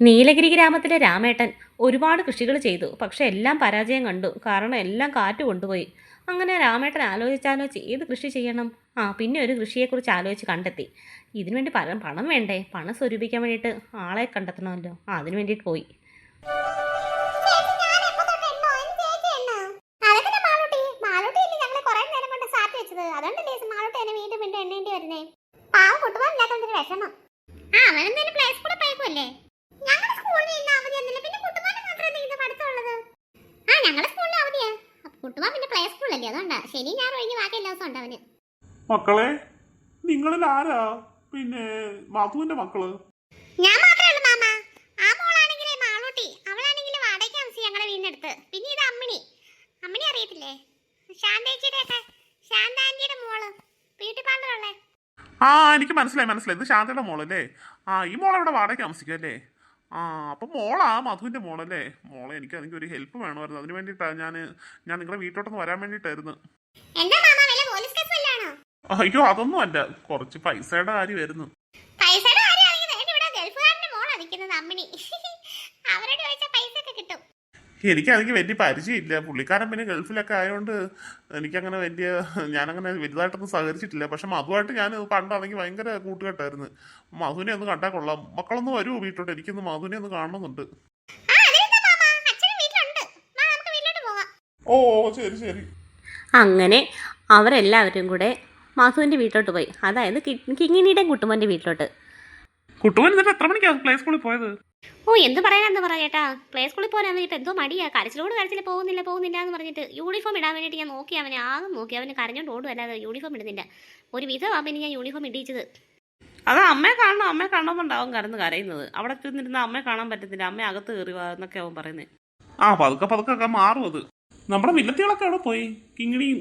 നീലഗിരി ഗ്രാമത്തിലെ രാമേട്ടൻ ഒരുപാട് കൃഷികൾ ചെയ്തു. പക്ഷെ എല്ലാം പരാജയം കണ്ടു. കാരണം എല്ലാം കാറ്റ് കൊണ്ടുപോയി. അങ്ങനെ രാമേട്ടൻ ആലോചിച്ചാലോചിച്ച് ഏത് കൃഷി ചെയ്യണം? ആ പിന്നെ ഒരു കൃഷിയെക്കുറിച്ച് ആലോചിച്ച് കണ്ടെത്തി. ഇതിനു വേണ്ടി പണം വേണ്ടേ? പണം സ്വരൂപിക്കാൻ വേണ്ടിയിട്ട് ആളെ കണ്ടെത്തണമല്ലോ. ആ അതിന് വേണ്ടിയിട്ട് പോയി. ആ അവനെന്തായാലും പ്ലേ സ്കൂളിൽ പോയപ്പോല്ലേ ഞങ്ങളുടെ സ്കൂളിൽ ഇന്ന് അവധി ഒന്നുമില്ല പിന്നെ കുട്ടുമാനം മാത്രമേ ഇന്ന് പഠിത്തമുള്ളത് ആ ഞങ്ങളുടെ സ്കൂളിൽ അവധിയാ അപ്പൊ കുട്ടുമാൻ പിന്നെ പ്ലേ സ്കൂളല്ലേ അതുകൊണ്ടാ. ശനി ഞാൻ ഒഴിഞ്ഞ് ബാക്കി എല്ലാ ദിവസവും ഉണ്ട് അവന്. മക്കളെ നിങ്ങളിൽ ആരാ? പിന്നെ മാധുവിന്റെ മക്കൾ? ഞാൻ മാത്രമേ ഉള്ളൂ മാമ. ആ മോളാണെങ്കിൽ മാളൂട്ടി അവളാണെങ്കിൽ വാടകയ്ക്ക് താമസിച്ചു ഞങ്ങളുടെ വീടിനടുത്ത്. പിന്നെ ഇത് അമ്മിണി. അമ്മിണി അറിയത്തില്ലേ? ശാന്തേച്ചിയുടെ ഒക്കെ ശാന്താന്റിയുടെ മോൾ. ബ്യൂട്ടി പാർലറുള്ളേ ആ എനിക്ക് മനസ്സിലായി മനസ്സിലായി. ഇത് ശാന്തയുടെ മോളല്ലേ? ആ ഈ മോളവിടെ വാടക താമസിക്കും അല്ലേ ആ അപ്പൊ ആ മധുവിന്റെ മോളല്ലേ? മോളെ എനിക്ക് അതിന് ഒരു ഹെൽപ്പ് വേണമായിരുന്നു. അതിന് വേണ്ടിയിട്ടാണ് ഞാൻ ഞാൻ നിങ്ങളുടെ വീട്ടോട്ടൊന്ന് വരാൻ വേണ്ടിയിട്ടായിരുന്നു. അയ്യോ അതൊന്നും അല്ല കുറച്ച് പൈസയുടെ കാര്യമായിരുന്നു പൈസയുടെ കാര്യമാണെങ്കിൽ ദേ ഇവിടെ ഗൾഫുകാരന്റെ മോളാ നിൽക്കുന്നത് അമ്മിണി അവരോട് ചോദിച്ചാൽ പൈസ ഒക്കെ കിട്ടും എനിക്കാണെങ്കിൽ വലിയ പരിചയമില്ല. പുള്ളിക്കാരൻ പിന്നെ ഗൾഫിലൊക്കെ ആയതുകൊണ്ട് എനിക്കങ്ങനെ വലിയ ഞാനങ്ങനെ വലുതായിട്ടൊന്നും സഹകരിച്ചിട്ടില്ല. പക്ഷെ മധുവായിട്ട് ഞാൻ പണ്ടാണെങ്കിൽ ഭയങ്കര കൂട്ടുകെട്ടായിരുന്നു. മധുവിനെ ഒന്ന് കണ്ടാൽ കൊള്ളാം. മക്കളൊന്ന് വരുമോ വീട്ടോട്ട് എനിക്കൊന്ന് മധുവിനെ ഒന്ന് കാണണമെന്നുണ്ട്. വീട്ടിലോട്ട് ഓ ശരി ശരി. അങ്ങനെ അവരെല്ലാവരും കൂടെ മാധുവിന്റെ വീട്ടിലോട്ട് പോയി. അതായത് കിങ്ങിനിയുടെ കുട്ടുമന്റെ വീട്ടിലോട്ട്. കുട്ടുവൻ എന്നിട്ട് എത്ര മണിക്കാണ് പ്ലേ സ്കൂളിൽ പോയത്? ഓ എന്ത് പറയാനാന്ന് പറ ചേട്ടാ. പ്ലേ സ്കൂളിൽ പോകാൻ വേണ്ടിയിട്ട് എന്തോ മടിയാ. കരച്ചിലോട് കരച്ചിൽ പോകുന്നില്ല പോകുന്നില്ല എന്ന് പറഞ്ഞിട്ട് യൂണിഫോം ഇടാൻ വേണ്ടിയിട്ട് ഞാൻ നോക്കി. അവനെ ആകെ നോക്കി. അവന് കരഞ്ഞോണ്ട് ഓടും അല്ലാതെ യൂണിഫോം ഇടുന്നില്ല. ഒരു വിധമാ പിന്നെ ഞാൻ യൂണിഫോം ഇടിച്ചത് അത് അമ്മയെ കാണണം അമ്മയെ കാണുമ്പോണ്ടാവും കരന്ന് കരയുന്നത്. അവിടെ ചെന്നിരുന്ന അമ്മയെ കാണാൻ പറ്റത്തില്ല. അമ്മ അകത്ത് കയറി എന്നൊക്കെ അവൻ പറയുന്നത് ആ പതുക്കെ പതുക്കെ ഒക്കെ മാറും അത്. നമ്മുടെ വില്ലത്തികളൊക്കെ അവിടെ പോയി? കിങ്ങിണിയും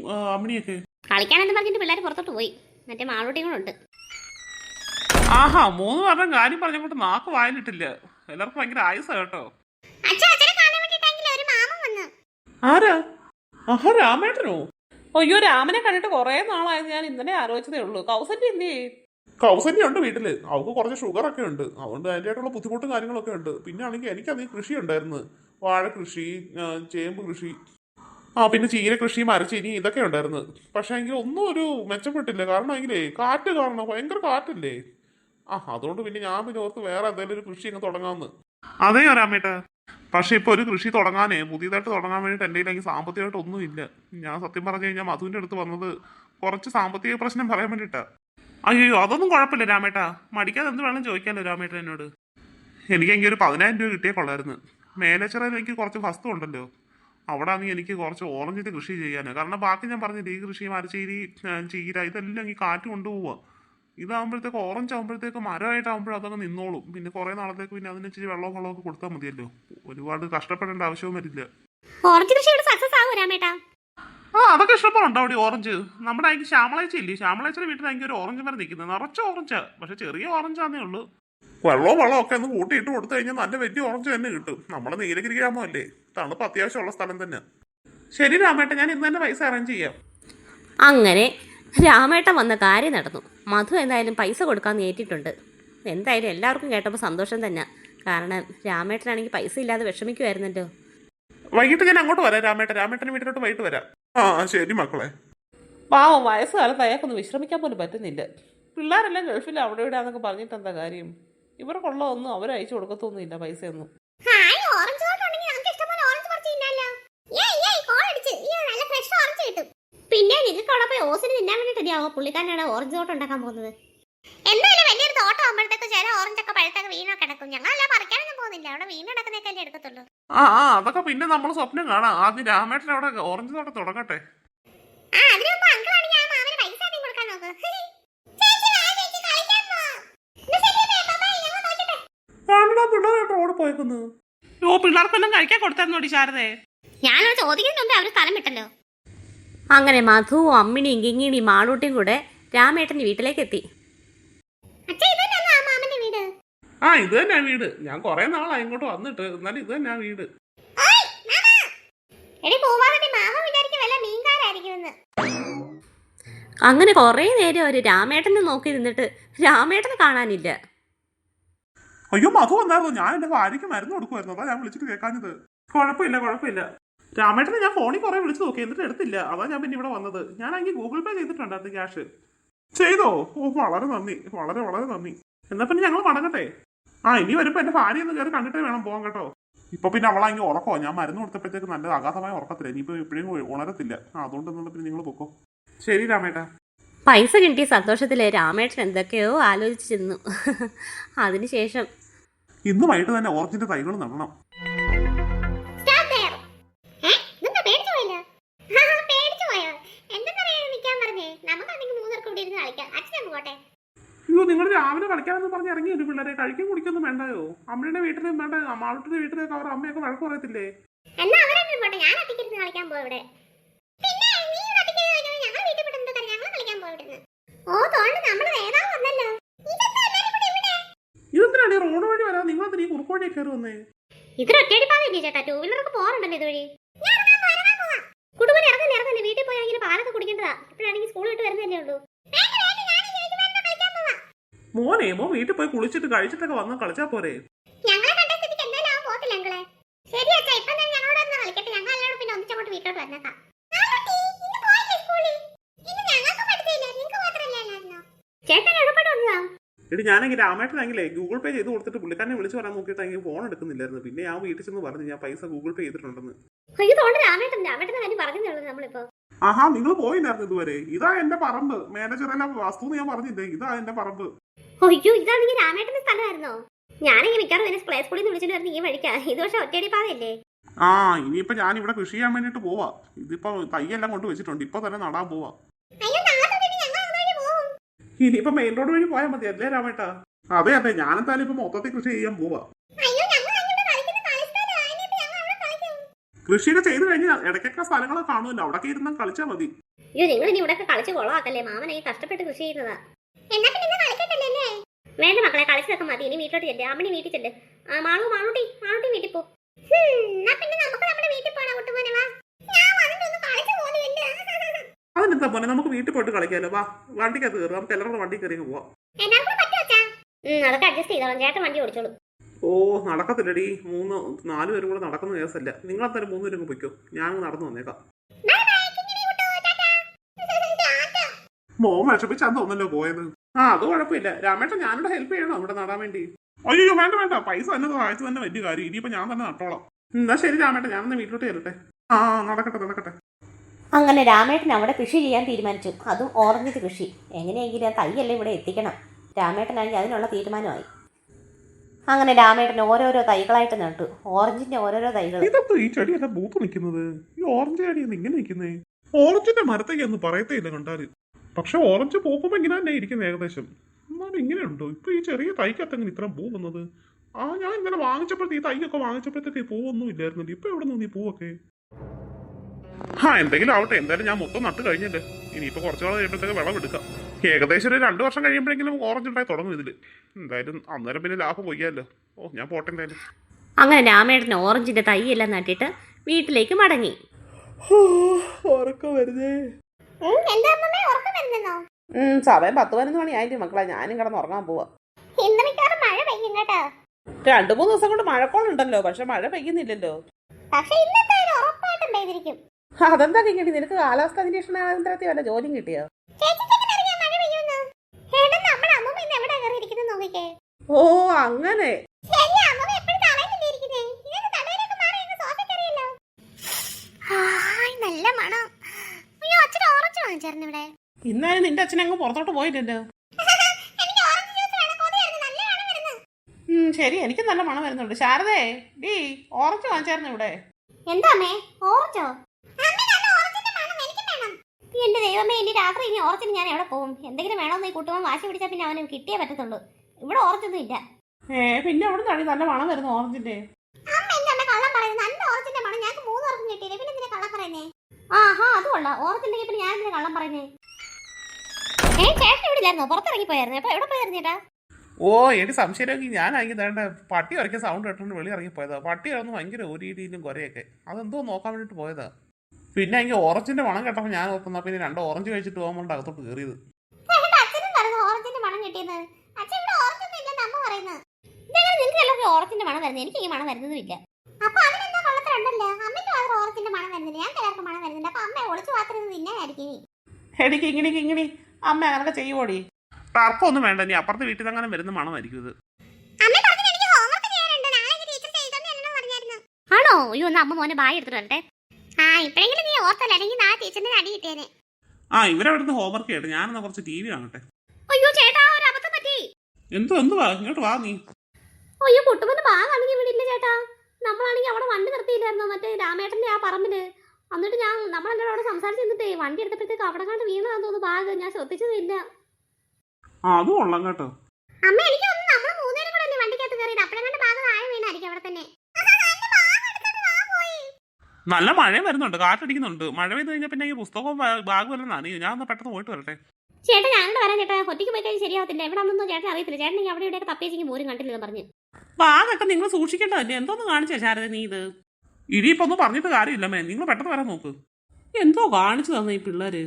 കളിക്കാൻ എന്ന് പറഞ്ഞിട്ട് പിള്ളേർ പുറത്തോട്ട് പോയി. മറ്റേ മാളൂട്ടികളുണ്ട് ആഹാ മൂന്ന് പറഞ്ഞ കാര്യം പറഞ്ഞപ്പോൾ നാക്ക് വായിലിട്ടില്ല. എല്ലാവർക്കും ഭയങ്കര ആയുസ കേട്ടോ. അച്ഛൻ അച്ഛനെ കാണാൻ വേണ്ടിയിട്ടെങ്കിൽ ഒരു മാമൻ വന്ന്. ആരാ? ആഹാ രാമേട്ടനോ? അയ്യോ രാമനെ കണ്ടിട്ട് കുറേ നാളായത് ഞാൻ ഇന്നലെ ആലോചിച്ചതേ ഉള്ളൂ. കൗസല്യ എന്തേ ചെയ്യേ? ഉണ്ട് വീട്ടിൽ. അവൾക്ക് കുറച്ച് ഷുഗർ ഒക്കെ ഉണ്ട്. അതുകൊണ്ട് അതിന്റെതായിട്ടുള്ള ബുദ്ധിമുട്ടും കാര്യങ്ങളൊക്കെ ഉണ്ട്. പിന്നെ ആണെങ്കിൽ എനിക്കധികം കൃഷി ഉണ്ടായിരുന്നു. വാഴ കൃഷി ചേമ്പ് കൃഷി. ആ പിന്നെ ചീര കൃഷി മരച്ചീനി ഇതൊക്കെ ഉണ്ടായിരുന്നു. പക്ഷേ എങ്കിൽ ഒന്നും ഒരു മെച്ചപ്പെട്ടില്ല. കാരണം എങ്കിലേ കാറ്റ് കാരണം. ഭയങ്കര കാറ്റല്ലേ? ആ അതുകൊണ്ട് പിന്നെ ഞാൻ പിന്നെ ഓർത്ത് വേറെ എന്തെങ്കിലും ഒരു കൃഷി അങ്ങ് തുടങ്ങാമെന്ന് അതേ രാമേട്ട പക്ഷെ ഇപ്പൊ ഒരു കൃഷി തുടങ്ങാനേ പുതിയതായിട്ട് തുടങ്ങാൻ വേണ്ടിയിട്ട് എന്റെ സാമ്പത്തികമായിട്ട് സാമ്പത്തികമായിട്ട് ഒന്നുമില്ല ഞാൻ സത്യം പറഞ്ഞു കഴിഞ്ഞാൽ മധുവിന്റെ അടുത്ത് വന്നത് കുറച്ച് സാമ്പത്തിക പ്രശ്നം പറയാൻ വേണ്ടിയിട്ടാ. അയ്യോ അതൊന്നും കുഴപ്പമില്ല രാമേട്ടാ. മടിക്കാതെ എന്ത് വേണം ചോദിക്കാമല്ലോ രാമേട്ടൻ എന്നോട്. എനിക്കെങ്കിൽ ഒരു പതിനായിരം രൂപ കിട്ടിയേ കൊള്ളായിരുന്നു മേലച്ചിറയിൽ എനിക്ക് കുറച്ച് വസ്തു ഉണ്ടല്ലോ. അവിടെ ആണെങ്കിൽ എനിക്ക് കുറച്ച് ഓറഞ്ചിന്റെ കൃഷി ചെയ്യാനാണ് കാരണം ബാക്കി ഞാൻ പറഞ്ഞില്ല ഈ കൃഷി മരച്ചീരി ചീര ഇതെല്ലാം ഈ കാറ്റ് കൊണ്ടുപോവുക ഇതാകുമ്പോഴത്തേക്ക് ഓറഞ്ച് ആകുമ്പോഴത്തേക്ക് മരമായിട്ടാകുമ്പോഴും അതങ്ങ് നിന്നോളും. പിന്നെ കുറേ നാളത്തേക്ക് പിന്നെ അതിന് ഇച്ചിരി വെള്ളവും വെള്ളമൊക്കെ കൊടുത്താൽ മതിയല്ലോ. ഒരുപാട് കഷ്ടപ്പെടേണ്ട ആവശ്യവും വരില്ല. ഓറഞ്ച് കൃഷി ഇവിടെ സക്സസ് ആകും രാമേട്ടാ? ആ അതൊക്കെ ഇഷ്ടപ്പെടുന്നുണ്ടോ അവിടെ ഓറഞ്ച് നമ്മുടെ അതിന് ശ്യാമളാഴ്ച ഇല്ലേ? ശ്യാമളാഴ്ച വീട്ടിൽ എനിക്ക് ഒരു ഓറഞ്ച് മരം നിൽക്കുന്നത് നിറച്ച ഓറഞ്ച് പക്ഷെ ചെറിയ ഓറഞ്ച് ആണേ ഉള്ളൂ. വെള്ളവും വെള്ളവും ഒക്കെ ഒന്ന് കൂട്ടിയിട്ട് കൊടുത്തു കഴിഞ്ഞാൽ നല്ല വലിയ ഓറഞ്ച് തന്നെ കിട്ടും. നമ്മുടെ നീലഗിരി ഗ്രാമമല്ലേ തണുപ്പ് അത്യാവശ്യമുള്ള സ്ഥലം തന്നെ. ശരി രാമേട്ട ഞാൻ ഇന്ന് തന്നെ പൈസ അറേഞ്ച് ചെയ്യാം. അങ്ങനെ രാമേട്ട വന്ന കാര്യം നടന്നു. മധു എന്തായാലും പൈസ കൊടുക്കാൻ നേറ്റിട്ടുണ്ട് എന്തായാലും എല്ലാവർക്കും കേട്ടപ്പോൾ സന്തോഷം തന്നെ. കാരണം രാമേട്ടനാണെങ്കിൽ പൈസ ഇല്ലാതെ വിഷമിക്കുമായിരുന്നല്ലോ വൈകിട്ട് ഞാൻ അങ്ങോട്ട് വരാം രാമേട്ടൻ. രാമേട്ടന്റെ വീട്ടിലോട്ട് വൈകിട്ട് വരാം. ആ ശരി മക്കളെ. പാവം വയസ്സുകാലത്ത് അയാൾക്കൊന്ന് വിശ്രമിക്കാൻ പോലും പറ്റുന്നില്ല. പിള്ളേരെല്ലാം ഗൾഫിൽ അവിടെ ഇവിടെ എന്നൊക്കെ പറഞ്ഞിട്ട് എന്താ കാര്യം? ഇവർക്കുള്ള ഒന്നും അവർ അയച്ചു കൊടുക്കത്തൊന്നുമില്ല പൈസയൊന്നും ഹായ് ഓറഞ്ച് തോട്ടം ഉണ്ടെങ്കിൽ നമുക്ക് ഇഷ്ടംപോലെ ഓറഞ്ച് പറിച്ച് തിന്നാലോ ഏയ് ഏയ് കോൾ അടിച്ച് ഈ നല്ല ഫ്രഷ് ഓറഞ്ച് കിട്ടും പിന്നെ നിങ്ങൾക്ക് അവിടെ പോയി ഓസിന് തിന്നാൻ വേണ്ടിയിട്ടാവും പുള്ളിക്കാരനാണ് ഓറഞ്ച് തോട്ടം ഉണ്ടാക്കാൻ പോകുന്നത്. എന്തായാലും വലിയൊരു തോട്ടം ആകുമ്പോഴത്തേക്ക് ചില ഓറഞ്ച് ഒക്കെ പഴുത്തൊക്കെ വീണോ കിടക്കും. ഞങ്ങളല്ല പറിക്കാനൊന്നും പോകുന്നില്ല. അവിടെ വീണ് കിടക്കുന്നേക്കല്ലേ എടുക്കത്തുള്ളൂ? ആ ആ അതൊക്കെ പിന്നെ നമ്മൾ സ്വപ്നം കാണാം. ആദ്യം രാമേട്ടൻ അവിടെ ഓറഞ്ച് തോട്ടം തുടങ്ങട്ടെ. ആ അതിനു മുമ്പ് അങ്കിളാണെങ്കിൽ ആ മാമന് പൈസ ആദ്യം കൊടുക്കാൻ നോക്ക്. ഓ പിള്ളേർക്കെല്ലാം കഴിക്കാൻ കൊടുത്തായിരുന്നോടി ശാരദേ? ഞാനത് ചോദിക്കുന്നതിന് മുമ്പേ അവർ സ്ഥലം വിട്ടല്ലോ. അങ്ങനെ മധുവും അമ്മിണിയും കിങ്ങിണിയും മാളൂട്ടിയും കൂടെ രാമേട്ടന്റെ വീട്ടിലേക്ക് എത്തി ആ മാമന്റെ വീട്? ആ ഇത് തന്നെ വീട്. ഞാൻ കുറെ നാളായി ഇങ്ങോട്ട് വന്നിട്ട്. എന്നാലും ഇത് തന്നെ വീട്. അങ്ങനെ കുറേ നേരം അവർ രാമേട്ടനെ നോക്കി നിന്നിട്ട് രാമേട്ടനെ കാണാനില്ല. അയ്യോ മധു വന്നായിരുന്നു. ഞാൻ എന്റെ ഭാര്യയ്ക്ക് മരുന്ന് കൊടുക്കുമായിരുന്നു അതാ ഞാൻ വിളിച്ചിട്ട് കേൾക്കാഞ്ഞത്. കുഴപ്പമില്ല കുഴപ്പമില്ല. രാമേട്ടനെ ഞാൻ ഫോണിൽ കുറെ വിളിച്ചു നോക്കി എന്നിട്ട് എടുത്തില്ല. അതാ ഞാൻ പിന്നെ ഇവിടെ വന്നത്. ഞാൻ അങ്ങനെ ഗൂഗിൾ പേ ചെയ്തിട്ടുണ്ടായിരുന്നു ക്യാഷ് ചെയ്തോ? ഓ വളരെ നന്ദി. വളരെ വളരെ നന്ദി. എന്നാ പിന്നെ ഞങ്ങൾ മടങ്ങട്ടെ. ആ ഇനി വരുമ്പോൾ എന്റെ ഭാര്യ ഒന്ന് കയറി കണ്ടിട്ട് വേണം പോകാൻ കേട്ടോ. ഇപ്പൊ പിന്നെ അവളാണെങ്കിൽ ഉറക്കോ ഞാൻ മരുന്ന് കൊടുത്തപ്പോഴത്തേക്ക് നല്ല അഗാധമായ ഉറക്കത്തില്ല ഇനിയിപ്പോ ഇപ്പോഴും ഉണരത്തില്ല. ആ അതുകൊണ്ട് എന്നുള്ള പിന്നെ നിങ്ങൾ പൊക്കോ. ശരി രാമേട്ടാ. പൈസ കിട്ടിയ സന്തോഷത്തിൽ രാമേട്ടൻ എന്തൊക്കെയോ ആലോചിച്ചിരുന്നു അതിനുശേഷം ഇന്ന് വൈകിട്ട് തന്നെ ഓർജിന്റെ തൈകൾ നടണം. പോട്ടെ. അയ്യോ നിങ്ങൾ രാവിലെ കളിക്കാമെന്ന് പറഞ്ഞ് ഇറങ്ങി ഒരു പിള്ളേരെ. കഴിക്കും കുടിക്കൊന്നും വേണ്ടയോ? അമ്മയുടെ വീട്ടിലും വേണ്ട മാളുട്ടിന്റെ വീട്ടിലേക്ക് അവർ അമ്മയൊക്കെ വഴക്ക് പറയത്തില്ലേ? എന്നാ പോട്ടെ. ഞാൻ കളിക്കാൻ ഇവിടെ. പിന്നെ നീ ഇവിടെ ഒറ്റയ്ക്ക് ഇരുന്ന് കളിക്കുമ്പോൾ ഞങ്ങൾ വീട്ടിൽ പോയിട്ട് എന്ത് ഞങ്ങൾ കളിക്കാൻ ഇവിടുന്ന്. ഓ, തോന്നുന്നു നമ്മൾ വന്നല്ലോ. ഇതെന്തിനാണ് ഈ റോഡ് വഴി വരാം നിങ്ങൾ എന്തിനാ ഈ കുറുക്കോഴിയെ കയറി വന്നേ? ഇതൊരു ഒറ്റയടി പാതയില്ലേ ചേട്ടാ? ടൂ വീലറൊക്കെ പോകാറുണ്ടല്ലോ ഇതുവഴി. ഞാൻ ഇറങ്ങാൻ പോവാ, ഇറങ്ങാൻ കുടുംബം വീട്ടിൽ പോയി അങ്ങനെ പാലൊക്കെ കുടിക്കേണ്ടതാ. ഇപ്പോഴാണെങ്കിൽ സ്കൂൾ വിട്ട് ഉള്ളൂ വേണ്ട, വേണ്ട, ഞാൻ ഈ ചേച്ചിമാരുടെ കളിക്കാൻ പോവാ. മോനെ മോ വീട്ടിൽ പോയി കുളിച്ചിട്ട് കഴിച്ചിട്ടൊക്കെ വന്ന് കളിച്ചാ പോരെ? ചേട്ടൻ എളുപ്പമായിട്ട് വന്നതാ? എടി ഞാനെങ്കിൽ രാമേട്ടനാണെങ്കിലേ ഗൂഗിൾ പേ ചെയ്ത് കൊടുത്തിട്ട് പുള്ളിക്കാരനെ വിളിച്ചു പറയാൻ നോക്കിയിട്ടെങ്കിൽ ഫോൺ എടുക്കുന്നില്ലായിരുന്നു. പിന്നെ ഞാൻ വീട്ടിൽ ചെന്ന് പറഞ്ഞു ഞാൻ പൈസ ഗൂഗിൾ പേ ചെയ്തിട്ടുണ്ടെന്ന്. രാമേട്ടൻ കാര്യം നമ്മളിപ്പോ. ആഹാ നിങ്ങൾ പോയില്ലായിരുന്നു ഇതുവരെ. ഇതാ എന്റെ പറമ്പ്. മാനേജറെല്ലാം വസ്തു ഞാൻ പറഞ്ഞില്ലേ? ഇതാ എന്റെ പറമ്പ്. അയ്യോ ഇതാണെങ്കിൽ രാമേട്ടന്റെ സ്ഥലമായിരുന്നോ? ഞാനെങ്കിൽ മിക്കവാറും ഇതിനെ പ്ലേ സ്കൂളിൽ നിന്ന് വിളിച്ചിട്ട് വരുന്ന ഈ വഴിക്കാ? ഇത് പക്ഷെ ഒറ്റയടി പാതയല്ലേ? ആ ഇനിയിപ്പോ ഞാൻ ഇവിടെ കൃഷി ചെയ്യാൻ വേണ്ടിട്ട് പോവാ. ഇതിപ്പോ തൈയെല്ലാം കൊണ്ട് വെച്ചിട്ടുണ്ട്. ഇപ്പൊ തന്നെ നടാൻ പോവാ. ഇനിയിപ്പോ മെയിൻ റോഡ് വഴി പോയാൽ മതി. അല്ലേ രാമേട്ടാ? അതെ അതെ. ഞാനെന്തായാലും ഇപ്പൊ മൊത്തത്തിൽ കൃഷി ചെയ്യാൻ പോവാ. കൃഷിയൊക്കെ ചെയ്ത് കഴിഞ്ഞാൽ ഇടയ്ക്കൊക്കെ സ്ഥലങ്ങളൊക്കെ കാണുമല്ലോ. അവിടെ ഇരുന്നാൽ കളിച്ചാൽ മതി. അയ്യോ നിങ്ങൾ ഇനി ഇവിടെ കളിച്ച് കൊളമാക്കല്ലേ മാമനെ ഈ കഷ്ടപ്പെട്ട് കൃഷി ചെയ്യുന്നതാ. എന്നാ പിന്നെ കളിക്കണ്ടല്ലോ? വേണ്ട മക്കളെ കളിച്ചതൊക്കെ മതി. ഇനി വീട്ടിലോട്ട് ചെല്ലേ. അമ്മണി വീട്ടിൽ ചെല്ല്. മാളു മാളൂട്ടി മാളൂട്ടി വീട്ടിൽ പോ. എന്നാ പിന്നെ നമുക്ക് നമ്മുടെ വീട്ടിൽ പോണം, കുട്ടുമോനെ വാ. അതിനെന്താ പോലെ നമുക്ക് വീട്ടിൽ പോയിട്ട് കളിക്കാലോ. വാ വണ്ടിക്കകത്ത് കയറും. നമുക്ക് എല്ലാവരും വണ്ടി കയറി അങ്ങ് പോവാം. എന്നാ കൂടെ പറ്റുമോ അച്ഛാ? ഉം, അതൊക്കെ അഡ്ജസ്റ്റ് ചെയ്തോളാം. ചേട്ടൻ വണ്ടി ഓടിച്ചോളൂ. ഓ നടക്കത്തില്ലടി. മൂന്ന് നാല് പേരും കൂടെ നടക്കുന്ന കേസല്ല നിങ്ങളെന്തായാലും മൂന്ന് പേരും പൊയ്ക്കോ. ഞാൻ നടന്നു വന്നേക്കാം. മോൻ വിഷമിച്ചാന്ന് തോന്നല്ലോ പോയത് ആ അത് കുഴപ്പമില്ല. രാമേട്ടൻ ഞാനിവിടെ ഹെൽപ്പ് ചെയ്യണോ ഇവിടെ നടാൻ വേണ്ടി? അയ്യോ വേണ്ട വേണ്ട. പൈസ തന്നെ സഹായിച്ചു തന്നെ വലിയ കാര്യം. ഇനിയിപ്പോ ഞാൻ തന്നെ നട്ടോളാം. എന്നാ ശരി രാമേട്ടൻ. ഞാനൊന്ന് വീട്ടിലോട്ട് ചെല്ലട്ടെ. ആ നടക്കട്ടെ നടക്കട്ടെ. അങ്ങനെ രാമേട്ടൻ അവിടെ കൃഷി ചെയ്യാൻ തീരുമാനിച്ചു. അതും ഓറഞ്ച് കൃഷി. എങ്ങനെയെങ്കിലും ആ തൈയല്ലേ ഇവിടെ എത്തിക്കണം. രാമേട്ടനാണെങ്കിൽ അതിനുള്ള തീരുമാനമായി. അങ്ങനെ രാമേട്ടൻ ഓരോരോ തൈകളായിട്ട് നട്ടു. ഓറഞ്ചിന്റെ ഓരോരോ തൈകൾ ഈ ചെടിയെല്ലാം പൂത്ത് നിൽക്കുന്നത്? ഈ ഓറഞ്ച് ചെടി ഇങ്ങനെ നിൽക്കുന്നേ? ഓറഞ്ചിന്റെ മരത്തേക്ക് ഒന്നും പറയത്തേ ഇല്ല കണ്ടാൽ. പക്ഷെ ഓറഞ്ച് പൂക്കുമ്പോ ഇങ്ങനെ തന്നെ ഇരിക്കുന്നത് ഏകദേശം. എന്നാലും ഇങ്ങനെ ഉണ്ടോ ഇപ്പൊ ഈ ചെറിയ തൈക്കകത്ത് എങ്ങനെ ഇത്ര പൂ വന്നത് ആ ഞാൻ ഇന്നലെ വാങ്ങിച്ചപ്പോഴത്തെ ഈ തൈയൊക്കെ വാങ്ങിച്ചപ്പോഴത്തേക്ക് പൂവൊന്നും ഇല്ലായിരുന്നല്ലോ. ഇപ്പൊ എവിടെ നിന്ന് ഈ പൂവൊക്കെ? ആ എന്തെങ്കിലും ആവട്ടെ. എന്തായാലും ഞാൻ മൊത്തം നട്ട് കഴിഞ്ഞല്ലേ ഇനിയിപ്പോ കുറച്ച് നാൾ കഴിയുമ്പോഴത്തേക്ക് വെള്ളം എടുക്കാം. ഏകദേശം ഒരു രണ്ട് വർഷം കഴിയുമ്പോഴെങ്കിലും ഓറഞ്ച് ഉണ്ടായി തുടങ്ങും ഇതിൽ. എന്തായാലും അന്നേരം പിന്നെ ലാഭം കൊയ്യാലോ ഓ ഞാൻ പോട്ടെ എന്തായാലും. അങ്ങനെ രാമേട്ടൻ ഓറഞ്ചിന്റെ തൈയെല്ലാം നട്ടിട്ട് വീട്ടിലേക്ക് മടങ്ങി. ഉറക്കം വരുന്നേ? സമയം പത്ത് പതിനൊന്ന് മണി ആയില്ലേ മക്കളെ. ഞാനും കിടന്ന് ഉറങ്ങാൻ പോവാ. ഇന്ന് മിക്കവാറും മഴ പെയ്യും കേട്ടോ. രണ്ടു മൂന്ന് ദിവസം കൊണ്ട് മഴക്കോളുണ്ടല്ലോ. പക്ഷെ മഴ പെയ്യുന്നില്ലല്ലോ. പക്ഷെ ഇന്നത്തെ ഉറപ്പായിട്ടും പെയ്തിരിക്കും. അതെന്താ കിങ്ങടി? നിനക്ക് കാലാവസ്ഥാ നിരീക്ഷണാനന്തരത്തിൽ വല്ല ജോലിയും കിട്ടിയോ. ഓ അങ്ങനെ. നല്ല മണം. ഓറഞ്ച് വാങ്ങിച്ചായിരുന്നു ഇവിടെ. ഇന്നാലും നിന്റെ അച്ഛൻ അങ്ങ് പുറത്തോട്ട് പോയില്ലല്ലോ വരുന്നു. ശരി എനിക്ക് നല്ല മണം വരുന്നുണ്ട്. ശാരദേ ഡീ ഓറഞ്ച് വാങ്ങിച്ചായിരുന്നു ഇവിടെ. എന്താ ഓറഞ്ചോ അമ്മേ, നല്ല ഓറഞ്ചിന്റെ മണം, എനിക്കും എന്റെ ദൈവമേ ഇനി രാത്രി ഇനി ഓർച്ചിട്ട് ഞാൻ എവിടെ പോകും എന്തെങ്കിലും വേണമെന്ന് ഈ കുട്ടുമ്പോൾ വാശി പിടിച്ചാൽ പിന്നെ അവന് കിട്ടിയേ പറ്റത്തുള്ളൂ. ഇവിടെ ഓർച്ചൊന്നും ഇല്ല. ഏ പിന്നെ അവിടെ തടി നല്ല മണം വരുന്നു ഓറഞ്ചിന്റെ. അമ്മ എന്റെ അമ്മ കള്ളം പറയുന്നു, നല്ല ഓറഞ്ചിന്റെ മണം. ഞങ്ങൾക്ക് മൂന്ന് ഓറഞ്ച് കിട്ടിയില്ലേ, പിന്നെ എന്തിനാ കള്ളം പറയുന്നേ? ആഹാ അത് കൊള്ളാം ഓറഞ്ച് പിന്നെ ഞാൻ എന്തിനാ കള്ളം പറയുന്നേ? ഏ ചേട്ടൻ ഇവിടെ ഇല്ലായിരുന്നോ? പുറത്തിറങ്ങി പോയായിരുന്നു? അപ്പൊ എവിടെ പോയായിരുന്നു ചേട്ടാ? ഓ എനിക്ക് സംശയമൊക്കെ ഞാനാണെങ്കിൽ പട്ടി ഇറക്കിയ സൗണ്ട് കേട്ടോണ്ട് വെളി ഇറങ്ങി പോയതാ. പട്ടി ഇറങ്ങുന്നു ഭയങ്കര ഒരു ഇടിയിലും കുരയൊക്കെ. അതെന്തോ നോക്കാൻ വേണ്ടിട്ട് പോയതാ. പിന്നെ എനിക്ക് ഓറഞ്ചിന്റെ മണം കേട്ടപ്പോൾ ഞാൻ ഓർക്കുന്ന പിന്നെ രണ്ട് ഓറഞ്ച് കഴിച്ചിട്ട് പോകുമ്പോൾ അകത്തോട്ട് കയറിയത് ചേട്ടാ, അച്ഛനും പറഞ്ഞു ഓറഞ്ചിന്റെ മണം കിട്ടിയെന്ന്. അച്ഛൻ ഇവിടെ ഓറഞ്ച് ഇല്ലെന്ന് അമ്മ പറയുന്നു. ഇതെങ്ങനെ ഓറഞ്ചിന്റെ മണം വരുന്നത്? എനിക്ക് ഈ മണം വരുന്നതുമില്ല അപ്പൊ അതിനെന്താ കൊള്ളത്തിലുണ്ടല്ലോ അമ്മയ്ക്ക് മാത്രം ഓറഞ്ചിന്റെ മണം വരുന്നില്ല. ഞാൻ എല്ലാവർക്കും മണം വരുന്നുണ്ട്. അപ്പൊ അമ്മ ഒളിച്ചു പാത്രം തിന്നാനായിരിക്കും. എടിക്ക് ഇങ്ങനെ ഇങ്ങനെ അമ്മ അങ്ങനൊക്കെ ചെയ്യുവോടി? തർക്കമൊന്നും വേണ്ട നീ അപ്പുറത്തെ വീട്ടിൽ നിന്ന് അങ്ങനെ വരുന്ന മണമായിരിക്കും ഇത്. ആണോ? അയ്യോ ഒന്ന് അമ്മ മോനെ ബായി എടുത്തിട്ട് വരട്ടെ. ആ ഇപ്പഴെങ്കിലും നീ ഓർത്തല്ല അല്ലെങ്കിൽ നാളെ ടീച്ചറിന്റെ അടി കിട്ടിയേനെ. ആ ഇവരവിടുന്ന് ഹോംവർക്ക് ചെയ്യട്ടെ. ഞാനെന്നാ കുറച്ച് ടി വി കാണട്ടെ. അയ്യോ ചേട്ടാ ഒരു അബദ്ധം പറ്റി. എന്തോ വാ ഇങ്ങോട്ട് വാ നീ. അയ്യോ കുട്ടുമ്പന്റെ ബാഗാണെങ്കിൽ ഇവിടെ ഇല്ല ചേട്ടാ. നമ്മളാണെങ്കിൽ അവിടെ വണ്ടി നിർത്തിയില്ലായിരുന്നോ? മറ്റേ രാമേട്ടന്റെ ആ പറമ്പിൽ. എന്നിട്ട് ഞാൻ നമ്മളെല്ലാവരും അവിടെ സംസാരിച്ച് നിന്നിട്ടേ വണ്ടി എടുത്തപ്പോഴത്തേക്ക് അവിടെ കണ്ട് വീണതാന്ന് തോന്നുന്നു. ബാഗ് ഞാൻ ശ്രദ്ധിച്ചതില്ല ആ അത് കൊള്ളാം കേട്ടോ. അമ്മ എനിക്ക് തോന്നുന്നു നമ്മൾ മൂന്നുപേരും കൂടെ അല്ലേ വണ്ടിക്കകത്ത് കയറിയത് അപ്പഴങ്ങാണ്ട് ഭാഗം താഴെ വീണായിരിക്കും അവിടെ തന്നെ ആഹാ, നല്ല bag എടുത്തോണ്ട് വാ പോയി. നല്ല മഴയും വരുന്നുണ്ട് കാറ്റടിക്കുന്നുണ്ട്. മഴ പെയ്ത് കഴിഞ്ഞാൽ പിന്നെ ഈ പുസ്തകവും ബാഗ് നനയും. ഞാൻ ഒന്ന് പെട്ടെന്ന് പോയിട്ട് വരട്ടെ? ചേട്ടാ ഞാനിവിടെ വരാൻ ചേട്ടാ. ഒറ്റയ്ക്ക് പോയി കഴിഞ്ഞാൽ ശരിയാവത്തില്ല. എവിടെ ഒന്നും ചേട്ടൻ അറിയത്തില്ല. ചേട്ടൻ അവിടെ ഇവിടെ തപ്പേച്ചെങ്കിൽ പോരും കണ്ടില്ലെന്ന് പറഞ്ഞു. ബാഗൊക്കെ നിങ്ങൾ സൂക്ഷിക്കേണ്ടതല്ലേ? എന്തോന്ന് കാണിച്ചാ ശാരദ നീ ഇത്? ഇനിയിപ്പോ ഒന്നും പറഞ്ഞിട്ട് കാര്യമില്ല മേ. നിങ്ങൾ പെട്ടെന്ന് വരാൻ നോക്ക്. എന്തോ കാണിച്ചു തന്നെ ഈ പിള്ളേര്.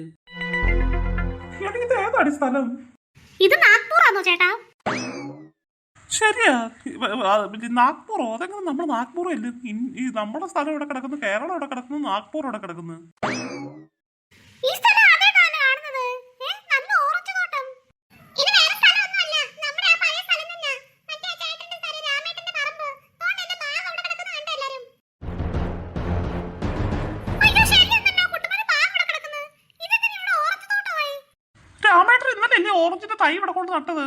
ഇത് ഇത് നാഗ്പൂറാണോ ചേട്ടാ? ശരിയാ. നാഗ്പൂറോ? അതെങ്ങനെ നമ്മുടെ നാഗ്പൂർ അല്ലേ? ഈ നമ്മുടെ സ്ഥലം ഇവിടെ കിടക്കുന്നു കേരളം ഇവിടെ കിടക്കുന്നു നാഗ്പൂർ ഇവിടെ കിടക്കുന്നു? രാമേട്ടൻ ഇന്നലെ ഓറഞ്ചിന്റെ തൈ ഇവിടെ കൊണ്ട് നട്ടത്?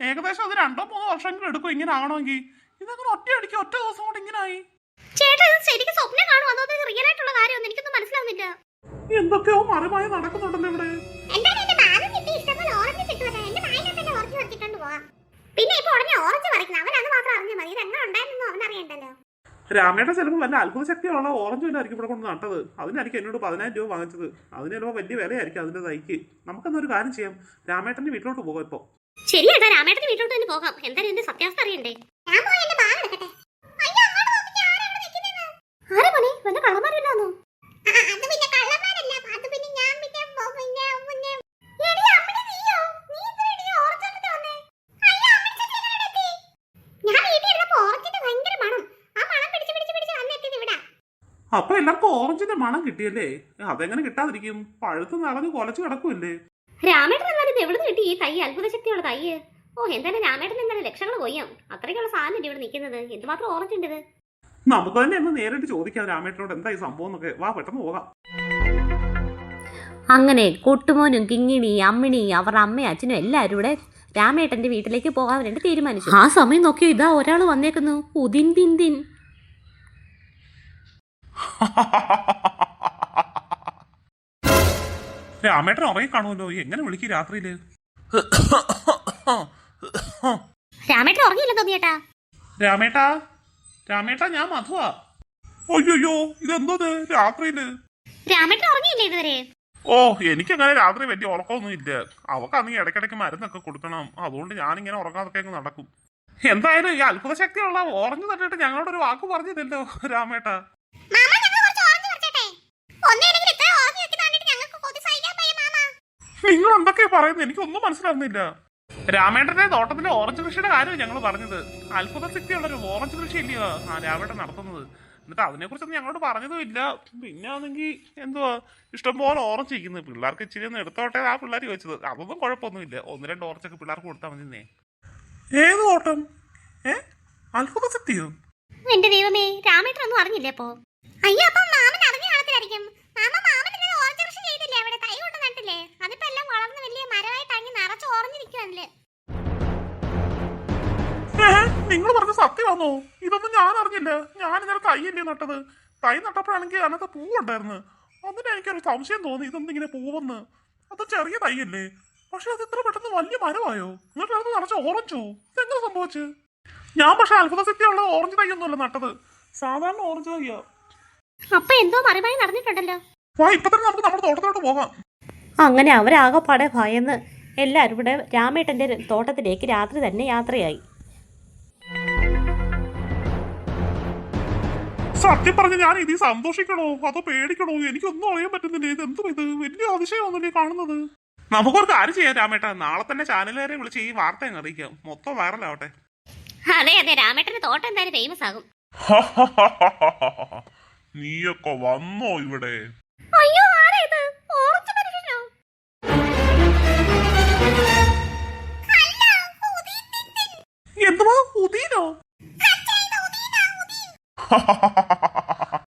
ഏകദേശം അത് രണ്ടോ മൂന്നോ വർഷമെങ്കിലും എടുക്കും ഇങ്ങനെ ആവണമെങ്കിൽ ഇതങ്ങനെ ഒറ്റയടിക്ക് ഒറ്റ ദിവസം കൊണ്ട് ഇങ്ങനെ ആയി ചേട്ടാ ഇത് ശരിക്കും സ്വപ്നം കാണുമോ അതോ റിയൽ ആയിട്ടുള്ള കാര്യമൊന്നും എനിക്കൊന്നും മനസ്സിലാവുന്നില്ല. എന്തൊക്കെയോ മറിമായി നടക്കുന്നുണ്ടല്ലോ ഇവിടെ. പിന്നെ ഇപ്പൊ ഉടനെ ഓറഞ്ച് പറിക്കണം. അവൻ അത് മാത്രം അറിഞ്ഞാൽ മതി. ഇതെങ്ങനെ ഉണ്ടായിരുന്നു അവൻ അറിയണ്ടല്ലോ. രാമേട്ടൻ ചിലപ്പോൾ വല്ല അത്ഭുത ശക്തിയുള്ള ഓറഞ്ച് വല്ലായിരിക്കും ഇവിടെ കൊണ്ട് നട്ടത്. അതിനായിരിക്കും എന്നോട് പതിനായിരം രൂപ വാങ്ങിച്ചത്. അതിന് ചിലപ്പോൾ വലിയ വിലയായിരിക്കും അതിന്റെ തൈക്ക്. നമുക്കെന്നൊരു കാര്യം ചെയ്യാം. രാമേട്ടന്റെ വീട്ടിലോട്ട് പോകാം ഇപ്പോൾ ശരി രാമേട്ടന് രാമേട്ടന്റെ വീട്ടിലോട്ട് തന്നെ പോകാം. എന്തായാലും എന്റെ സത്യാവസ്ഥ അറിയണ്ടേ? ഞാൻ പോയി എന്റെ ബാഗ് എടുക്കട്ടെ. അങ്ങോട്ട് നോക്കിക്കേ ആരാ അവിടെ ആരെ പണി വല്ല കള്ളന്മാരില്ലാന്നോ ആ, അത് പിന്നെ കള്ളന്മാരല്ല. അത് പിന്നെ ഞാൻ പിന്നെ പോ- പിന്നെ പിന്നെ എടി അമ്മടി നീയോ? നീ എന്തിനാടി ഓറഞ്ച് വന്നേ അയ്യോ അമ്മടി ചേച്ചി ഞാൻ വീട്ടിൽ ഇരുന്നപ്പോ ഓറഞ്ചിന്റെ മണം. ആ മണം പിടിച്ച് പിടിച്ച് പിടിച്ച് വന്നെത്തിയത് അപ്പൊ എല്ലാവർക്കും ഓറഞ്ചിന്റെ മണം കിട്ടിയല്ലേ? അതെങ്ങനെ കിട്ടാതിരിക്കും? പഴുത്ത് നടന്ന് കൊലച്ചു കിടക്കുമല്ലേ രാമേട്ടൻ ഇത് എവിടെ കിട്ടി? ഈ തൈ അത്ഭുത ശക്തിയുള്ള തൈ ഓ എന്തായാലും രാമേട്ടൻ എന്തായാലും ലക്ഷങ്ങൾ കൊയ്യാം അത്രയ്ക്കുള്ള സാധനം ഇവിടെ നിൽക്കുന്നത്? എന്തുമാത്രം ഓറഞ്ച് ഉണ്ട് ഇത്? നമുക്ക് തന്നെ ഒന്ന് നേരിട്ട് ചോദിക്കാം രാമേട്ടനോട് എന്താ ഈ സംഭവം എന്നൊക്കെ. വാ പെട്ടെന്ന് പോകാം. അങ്ങനെ കൊട്ടുമോനും കിങ്ങിണി അമ്മിണി അവർ അമ്മയും അച്ഛനും എല്ലാവരും കൂടെ രാമേട്ടന്റെ വീട്ടിലേക്ക് പോകാൻ വേണ്ടി തീരുമാനിച്ചു. ആ സമയം നോക്കിയോ ഇതാ ഒരാൾ വന്നേക്കുന്നു. ഉദിൻ ദിൻ ദിൻ രാമേട്ടൻ ഉറങ്ങി കാണുമല്ലോ. എങ്ങനെ വിളിക്കും രാത്രിയിൽ? രാമേട്ടൻ ഉറങ്ങിയില്ല തോന്നിയേട്ടാ രാമേട്ടാ? രാമേട്ടാ ഞാൻ മധുവാ. അയ്യോ ഇതെന്തത് രാത്രിയിൽ? രാമേട്ടൻ ഉറങ്ങിയില്ലേ ഇതുവരെ? ഓ എനിക്കങ്ങനെ രാത്രി വലിയ ഉറക്കമൊന്നും ഇല്ല അവക്കാണെങ്കിൽ ഇടയ്ക്കിടയ്ക്ക് മരുന്നൊക്കെ കൊടുക്കണം. അതുകൊണ്ട് ഞാനിങ്ങനെ ഉറങ്ങാതൊക്കെ അങ്ങ് നടക്കും. എന്തായാലും ഈ അത്ഭുത ശക്തിയുള്ള ഓറഞ്ച് തട്ടിട്ട് ഞങ്ങളോട് ഒരു വാക്ക് പറഞ്ഞില്ലല്ലോ രാമേട്ടാ. നിങ്ങൾ എന്തൊക്കെയാ പറയുന്നത്? എനിക്കൊന്നും മനസ്സിലാവുന്നില്ല. രാമേട്ടന്റെ തോട്ടത്തിലെ ഓറഞ്ച് കൃഷിയുടെ കാര്യം ഞങ്ങൾ പറഞ്ഞത്? അത്ഭുത ശക്തിയുള്ള ഒരു ഓറഞ്ച് കൃഷി ഇല്ലയോ ആ രാമേട്ടൻ നടത്തുന്നത്? എന്നിട്ട് അതിനെക്കുറിച്ചൊന്നും ഞങ്ങളോട് പറഞ്ഞതും ഇല്ല. പിന്നെ ആണെങ്കിൽ എന്തുവാ ഇഷ്ടംപോലെ ഓറഞ്ച് ഇരിക്കുന്നത് പിള്ളേർക്ക് ഇച്ചിരി ഒന്ന് എടുത്തോട്ടെ ആ പിള്ളേർ ചോദിച്ചത്. അതൊന്നും കുഴപ്പമൊന്നുമില്ല. ഒന്ന് രണ്ട് ഓറഞ്ചൊക്കെ പിള്ളേർക്ക് കൊടുത്താൽ മതിന്നേ ഏത് ഓട്ടം ഏ? അത്ഭുത ശക്തിയോ? എന്റെ ദൈവമേ രാമേട്ടൻ ഒന്നും അറിഞ്ഞില്ലേ അപ്പോ? അയ്യോ അപ്പം മാമൻ അറിഞ്ഞു കാണത്തിലായിരിക്കും മാമ നിങ്ങൾ പറഞ്ഞ സത്യമാണോ ഇതൊന്നും ഞാൻ അറിഞ്ഞില്ല. ഞാൻ ഇന്നലെ തൈയല്ലേ നട്ടത്? തൈ നട്ടപ്പോഴാണെങ്കിൽ അതിനകത്ത് പൂവുണ്ടായിരുന്നു എന്നിട്ട് എനിക്കൊരു സംശയം തോന്നി ഇതൊന്നും ഇതെന്തിങ്ങനെ പൂവെന്ന്. അത് ചെറിയ തൈയല്ലേ. പക്ഷെ അത് ഇത്ര പെട്ടെന്ന് വലിയ മരമായോ? എന്നിട്ട് അത് നിറച്ച ഓറഞ്ചോ? ഇതെങ്ങനെ സംഭവിച്ചു? ഞാൻ പക്ഷെ അത്ഭുത ശക്തിയുള്ള ഓറഞ്ച് തൈയൊന്നുമല്ല നട്ടത്. സാധാരണ ഓറഞ്ച് തൈയാ. അപ്പൊ എന്തോ മറിമായി നടന്നിട്ടുണ്ടല്ലോ. വാ ഇപ്പൊ തന്നെ നമുക്ക് നമ്മുടെ തോട്ടത്തിലോട്ട് പോകാം. അങ്ങനെ അവരാകപ്പാടെ ഭയന്ന് എല്ലാവരും ഇവിടെ രാമേട്ടന്റെ തോട്ടത്തിലേക്ക് രാത്രി തന്നെ യാത്രയായി. സത്യം പറഞ്ഞ ഞാൻ ഇതി സന്തോഷിക്കണോ? അതോ പേടിക്കണോ? എനിക്കൊന്നും അറിയാൻ പറ്റുന്നില്ല? ഇത് എന്തും ഇത്? വലിയ അതിശയമൊന്നുമില്ലേ കാണുന്നത്. നമുക്കൊരു കാര്യം ചെയ്യാം രാമേട്ടാ. നാളെ തന്നെ ചാനലുകാരെ വിളിച്ച് ഈ വാർത്ത അങ്ങ് അറിയിക്കാം. മൊത്തം വൈറലാവട്ടെ അതെ അതെ. രാമേട്ടന്റെ തോട്ടം എന്തായാലും ഫേമസ് ആകും. നീയൊക്കെ വന്നോ ഇവിടെ? അയ്യോ ആരാ ഇത്? Orange ¡Entró Udino! ¡Ha caído Udino, Udin! ¡Ja, ja, ja!